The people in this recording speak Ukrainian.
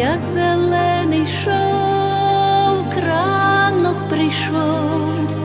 Як зелений шов, кранок прийшов.